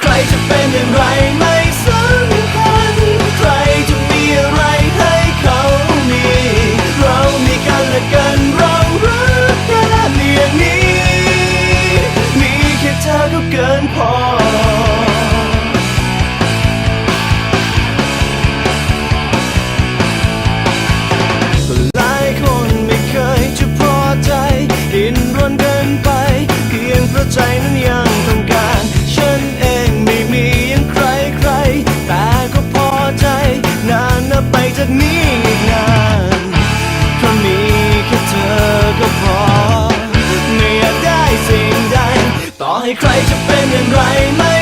ใครจะเป็นอย่างไรม่ จากนี้อีกนานเพราะมีแค่เธอก็พอ ไม่อยากได้สิ่งใด ต่อให้ใครจะเป็นอย่างไรไม่